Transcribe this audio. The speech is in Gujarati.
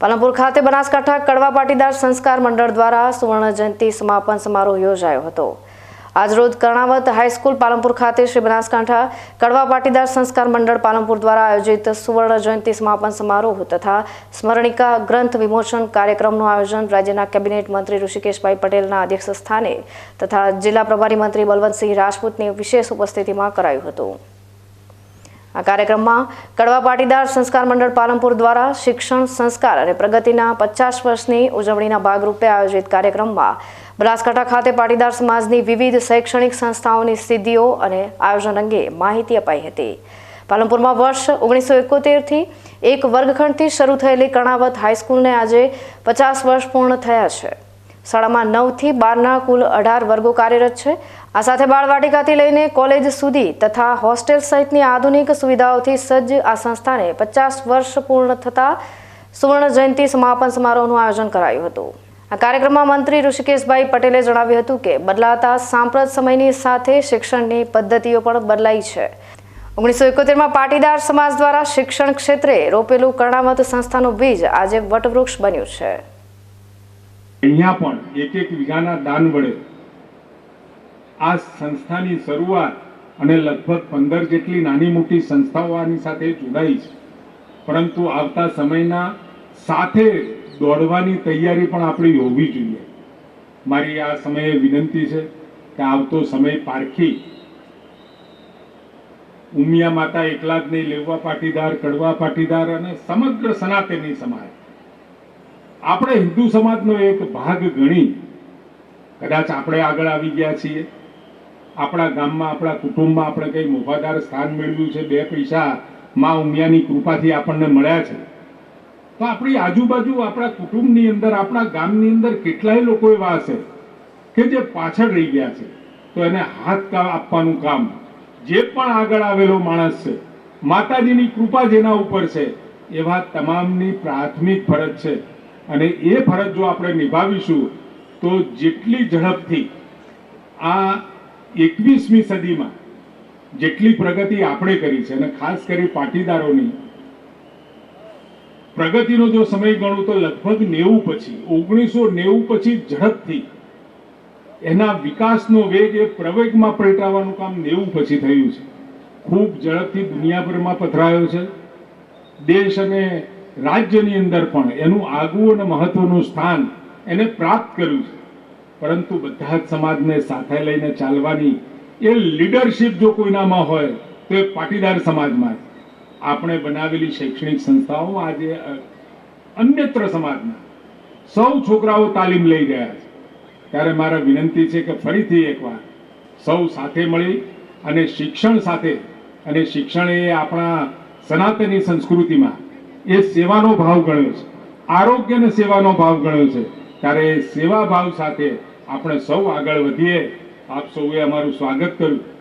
પાલનપુર ખાતે બનાસકાંઠા કડવા પાટીદાર સંસ્કાર મંડળ દ્વારા સુવર્ણ જયંતિ સમાપન સમારોહ યોજાયો હતો. આજરોજ કર્ણાવત હાઈસ્કૂલ પાલનપુર ખાતે શ્રી બનાસકાંઠા કડવા પાટીદાર સંસ્કાર મંડળ પાલનપુર દ્વારા આયોજિત સુવર્ણ જયંતિ સમાપન સમારોહ તથા સ્મરણિકા ગ્રંથ વિમોચન કાર્યક્રમનું આયોજન રાજ્યના કેબિનેટ મંત્રી ઋષિકેશભાઈ પટેલના અધ્યક્ષ સ્થાને તથા જિલ્લા પ્રભારી મંત્રી બલવંતસિંહ રાજપૂતની વિશેષ ઉપસ્થિતિમાં કરાયું હતું. આ કાર્યક્રમમાં કડવા પાટીદાર સંસ્કાર મંડળ પાલનપુર દ્વારા શિક્ષણ સંસ્કાર અને પ્રગતિના પચાસ વર્ષની ઉજવણીના ભાગરૂપે આયોજિત કાર્યક્રમમાં બનાસકાંઠા ખાતે પાટીદાર સમાજની વિવિધ શૈક્ષણિક સંસ્થાઓની સિદ્ધિઓ અને આયોજન અંગે માહિતી અપાઈ હતી. પાલનપુરમાં વર્ષ ઓગણીસો એકોતેરથી એક વર્ગખંડથી શરૂ થયેલી કર્ણાવત હાઈસ્કૂલને આજે પચાસ વર્ષ પૂર્ણ થયા છે. શાળામાં નવથી બારના કુલ અઢાર વર્ગો કાર્યરત છે. આ સાથે બાળવાટિકાથી લઈને કોલેજ સુધી તથા હોસ્ટેલ સહિતની આધુનિક સુવિધાઓથી સજ્જ આ સંસ્થાને પચાસ વર્ષ પૂર્ણ થતાં સુવર્ણ જયંતિ સમાપન સમારોહનું આયોજન કરાયું હતું. આ કાર્યક્રમમાં મંત્રી ઋષિકેશભાઈ પટેલે જણાવ્યું હતું કે બદલાતા સાંપ્રત સમયની સાથે શિક્ષણની પદ્ધતિઓ પણ બદલાઈ છે. ઓગણીસો એકોતેરમાં પાટીદાર સમાજ દ્વારા શિક્ષણ ક્ષેત્રે રોપેલું કર્ણાવત સંસ્થાનું બીજ આજે વટવૃક્ષ બન્યું છે. અહીંયા પણ એક એક વીઘાના દાન વડે આ સંસ્થાની શરૂઆત અને લગભગ પંદર જેટલી નાની મોટી સંસ્થાઓ આની સાથે જોડાઈ છે. પરંતુ આવતા સમયના સાથે દોડવાની તૈયારી પણ આપણી હોવી જોઈએ. મારી આ સમયે વિનંતી છે કે આવતો સમય પારખી ઉમિયા માતા એકલા જ નહીં લેવા પાટીદાર, કડવા પાટીદાર અને સમગ્ર સનાતની સમાજ આપણે હિન્દુ સમાજનો એક ભાગ ગણી કદાચ આપણે આગળ આવી ગયા છીએ. આપણા ગામમાં, આપણા કુટુંબમાં આપણે કંઈ મોભાદાર સ્થાન મેળવ્યું છે, બે પૈસા મા ઉમિયાની કૃપાથી આપણને મળ્યા છે. તો આપણી આજુબાજુ, આપણા કુટુંબની અંદર, આપણા ગામની અંદર કેટલાય લોકો એવા હશે કે જે પાછળ રહી ગયા છે. તો એને હાથ આપવાનું કામ. જે પણ આગળ આવેલો માણસ છે, માતાજીની કૃપા જેના ઉપર છે, એવા તમામની પ્રાથમિક ફરજ છે. અને એ ફરજ જો આપણે નિભાવીશું, તો જેટલી ઝડપથી આ એકવીસમી સદીમાં જેટલી પ્રગતિ આપણે કરી છે, અને ખાસ કરી પાટીદારોની, પ્રગતિનો જો સમય ગણું તો લગભગ નેવું પછી, ઓગણીસો નેવું પછી ઝડપથી એના વિકાસનો વેગ એ પ્રવેગમાં પલટાવવાનું કામ નેવું પછી થયું છે. ખૂબ ઝડપથી દુનિયાભરમાં પથરાયો છે. દેશ અને રાજ્યની અંદર પણ એનું આગવું અને મહત્વનું સ્થાન એને પ્રાપ્ત કર્યું છે. પરંતુ બધા જ સમાજને સાથે લઈને ચાલવાની એ લીડરશિપ જો કોઈનામાં હોય, તો એ પાટીદાર સમાજમાં આપણે બનાવેલી શૈક્ષણિક સંસ્થાઓ આજે અન્યત્ર સમાજના સૌ છોકરાઓ તાલીમ લઈ રહ્યા છે. ત્યારે મારા વિનંતી છે કે ફરીથી એકવાર સૌ સાથે મળી અને શિક્ષણ સાથે, અને શિક્ષણ એ આપણા સનાતની સંસ્કૃતિમાં એ સેવાનો ભાવ ગણ્યો છે. આરોગ્ય ને સેવાનો ભાવ ગણ્યો છે. ત્યારે સેવા ભાવ સાથે આપણે સૌ આગળ વધીએ. આપ સૌએ અમારું સ્વાગત કર્યું.